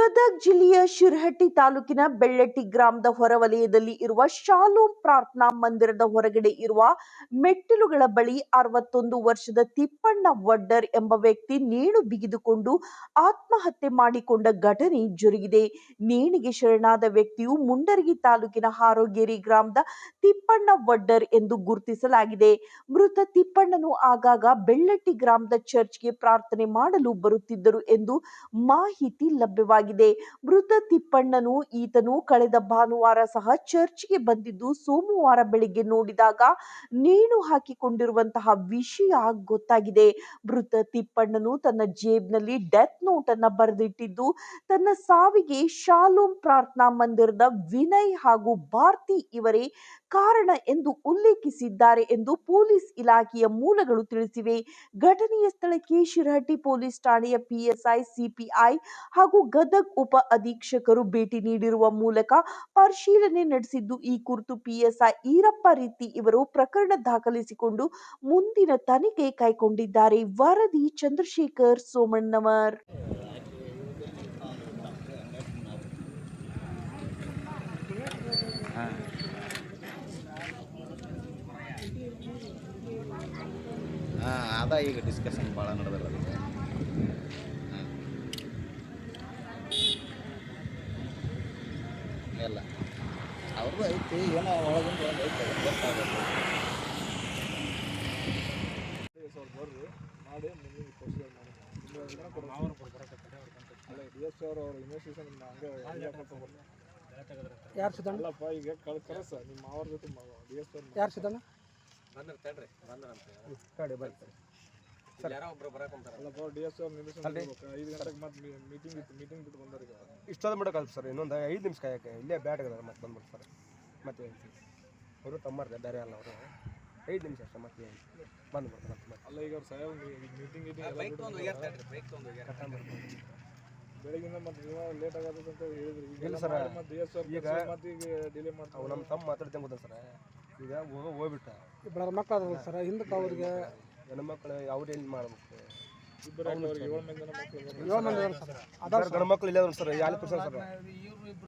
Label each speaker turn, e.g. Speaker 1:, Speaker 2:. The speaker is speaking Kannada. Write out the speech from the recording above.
Speaker 1: ಗದಗ್ ಜಿಲ್ಲೆಯ ಶಿರಹಟ್ಟಿ ತಾಲೂಕಿನ ಬೆಳ್ಳಟ್ಟಿ ಗ್ರಾಮದ ಹೊರವಲಯದಲ್ಲಿ ಇರುವ ಶಾಲೋಮ್ ಪ್ರಾರ್ಥನಾ ಮಂದಿರದ ಹೊರಗಡೆ ಇರುವ ಮೆಟ್ಟಿಲುಗಳ ಬಳಿ ಅರವತ್ತೊಂದು ವರ್ಷದ ತಿಪ್ಪಣ್ಣ ವಡ್ಡರ್ ಎಂಬ ವ್ಯಕ್ತಿ ನೇಣು ಬಿಗಿದುಕೊಂಡು ಆತ್ಮಹತ್ಯೆ ಮಾಡಿಕೊಂಡ ಘಟನೆ ಜರುಗಿದೆ. ನೇಣಿಗೆ ಶರಣಾದ ವ್ಯಕ್ತಿಯು ಮುಂಡರಗಿ ತಾಲೂಕಿನ ಹಾರೋಗೇರಿ ಗ್ರಾಮದ ತಿಪ್ಪಣ್ಣ ವಡ್ಡರ್ ಎಂದು ಗುರುತಿಸಲಾಗಿದೆ. ಮೃತ ತಿಪ್ಪಣ್ಣನು ಆಗಾಗ ಬೆಳ್ಳಟ್ಟಿ ಗ್ರಾಮದ ಚರ್ಚ್ಗೆ ಪ್ರಾರ್ಥನೆ ಮಾಡಲು ಬರುತ್ತಿದ್ದರು ಎಂದು ಮಾಹಿತಿ ಲಭ್ಯವಾಗಿದೆ. ಮೃತ ತಿಪ್ಪಣ್ಣನು ಈತನು ಕಳೆದ ಭಾನುವಾರ ಸಹ ಚರ್ಚ್ಗೆ ಬಂದಿದ್ದು ಸೋಮವಾರ ಬೆಳಿಗ್ಗೆ ನೋಡಿದಾಗ ನೇಣು ಹಾಕಿಕೊಂಡಿರುವಂತಹ ವಿಷಯ ಗೊತ್ತಾಗಿದೆ. ಮೃತ ತಿಪ್ಪಣ್ಣನು ತನ್ನ ಜೇಬ್ನಲ್ಲಿ ಡೆತ್ ನೋಟ್ ಅನ್ನ ಬರೆದಿಟ್ಟಿದ್ದು, ತನ್ನ ಸಾವಿಗೆ ಶಾಲೋಮ್ ಪ್ರಾರ್ಥನಾ ಮಂದಿರದ ವಿನಯ್ ಹಾಗೂ ಭಾರತಿ ಇವರೇ ಕಾರಣ ಎಂದು ಉಲ್ಲೇಖಿಸಿದ್ದಾರೆ ಎಂದು ಪೊಲೀಸ್ ಇಲಾಖೆಯ ಮೂಲಗಳು ತಿಳಿಸಿವೆ. ಘಟನೆಯ ಸ್ಥಳಕ್ಕೆ ಶಿರಹಟ್ಟಿ ಪೊಲೀಸ್ ಠಾಣೆಯ ಪಿಎಸ್ಐ ಸಿಪಿಐ ಹಾಗೂ ಗದಗ್ ಉಪ ಅಧೀಕ್ಷಕರು ಭೇಟಿ ನೀಡಿರುವ ಮೂಲಕ ಪರಿಶೀಲನೆ ನಡೆಸಿದ್ದು, ಈ ಕುರಿತು ಪಿಎಸ್ಐ ಈರಪ್ಪ ರೀತಿ ಇವರು ಪ್ರಕರಣ ದಾಖಲಿಸಿಕೊಂಡು ಮುಂದಿನ ತನಿಖೆ ಕೈಗೊಂಡಿದ್ದಾರೆ. ವರದಿ ಚಂದ್ರಶೇಖರ್ ಸೋಮಣ್ಣವರ್
Speaker 2: ಹಾಂ ಅದ ಈಗ ಡಿಸ್ಕಷನ್ ಭಾಳ ನಡೆದಲ್ಲ ಅದಕ್ಕೆ ಎಲ್ಲ. ಅವ್ರದ್ದು ಐತಿ ಏನೋ ಒಳಗಿಂದ ಒಂದು ಐತೆ ಅದು ಗೊತ್ತಾಗುತ್ತೆ
Speaker 3: ಸ್ವಲ್ಪ ಬರ್ರಿ ಮಾಡಿ ಮುಂದಿನ ಪ್ರೊಸೀಜರ್ ಮಾಡಿ ಅಲ್ಲ ಡಿ ಎಸ್ ಅವರು ಅವ್ರ ಇನ್ವೆಸ್ಟಿಗೇಷನ್ ಹಂಗೆ
Speaker 4: ಯಾರು ಸಿದ್ದಣ್ಣ
Speaker 3: ಅಲ್ಲಪ್ಪ ಈಗ ಕಳ್ ಸರ್ ನಿಮ್ಮ ಅವ್ರ ಜೊತೆ ಡಿ ಎಸ್ ಅವ್ರ
Speaker 4: ಯಾರು ಸಿದ್ದಣ್ಣ
Speaker 3: ಅಲ್ಲಪ್ಪ ಡಿ ಎಸ್ ಅವ್ರ ನಿಮಿಷ ಐದು ಗಂಟೆಗೆ ಮತ್ತೆ ಮೀಟಿಂಗ್ ಇತ್ತು ಮೀಟಿಂಗ್ ಬಿಟ್ಟು ಬಂದಾರ
Speaker 5: ಇಷ್ಟೊಂದು ಬಿಡೋಕ್ಕಲ್ಲ ಸರ್ ಇನ್ನೊಂದು ಐದು ನಿಮಿಷ ಕಾಯಕ್ಕೆ. ಇಲ್ಲೇ ಬ್ಯಾಟ್ ಆಗದ ಮತ್ತೆ ಬಂದ್ಬಿಟ್ಟು ಸರ್. ಮತ್ತೆ ಅವರು ತಮ್ಮರ್ದೆ ಬೇರೆ ಅಲ್ಲ ಅವರು. ಐದು ನಿಮಿಷ ಅಷ್ಟೇ ಮತ್ತೆ ಬಂದ್ಬಿಡ್ತಾರೆ ಮತ್ತೆ ಮತ್ತೆ.
Speaker 3: ಅಲ್ಲ ಈಗ ಅವ್ರು ಸಾಹೇಬ್ ಮೀಟಿಂಗ್ ಗೀಟಿಂಗ್ ಬೆಳಗಿಂದ ಮತ್ತೆ ನೀವು ಲೇಟ್ ಆಗತ್ತಂತ ಹೇಳಿದ್ರು.
Speaker 5: ಇಲ್ಲ
Speaker 3: ಸರ್.
Speaker 5: ಈಗ-
Speaker 3: ಮತ್ತೆ ಈಗ ಡಿಲೇ
Speaker 5: ಮಾಡ್ತಾವೆ ನಮ್ಮ ತಮ್ಮ ಮಾತಾಡ್ತೇನೆ ಗೊತ್ತಾ ಸರ್? ಈಗ ಹೋಗ ಹೋಗ್ಬಿಟ್ಟ.
Speaker 4: ಇಬ್ಬರ ಮಕ್ಕಳು ಅದಾವಲ್ಲ ಸರ್ ಹಿಂದಕ್ಕೆ ಅವ್ರಿಗೆ.
Speaker 5: ಹೆಣ್ಮಕ್ಳು ಅವ್ರು ಏನು ಮಾಡ್ಬೇಕು?
Speaker 3: ಇಬ್ಬರು ಅವ್ರಿಗೆ ಏಳು ಮಂದಿ ಮಕ್ಕಳು
Speaker 4: ಏಳು ಮಂದಿ ಅದಾರ ಸರ್ ಅದಾರ
Speaker 5: ಗಂಡು ಮಕ್ಳು ಇಲ್ಲ ಸರ್ ಯಾರು ಪರ್ಸೆಂಟ್ ಸರ್.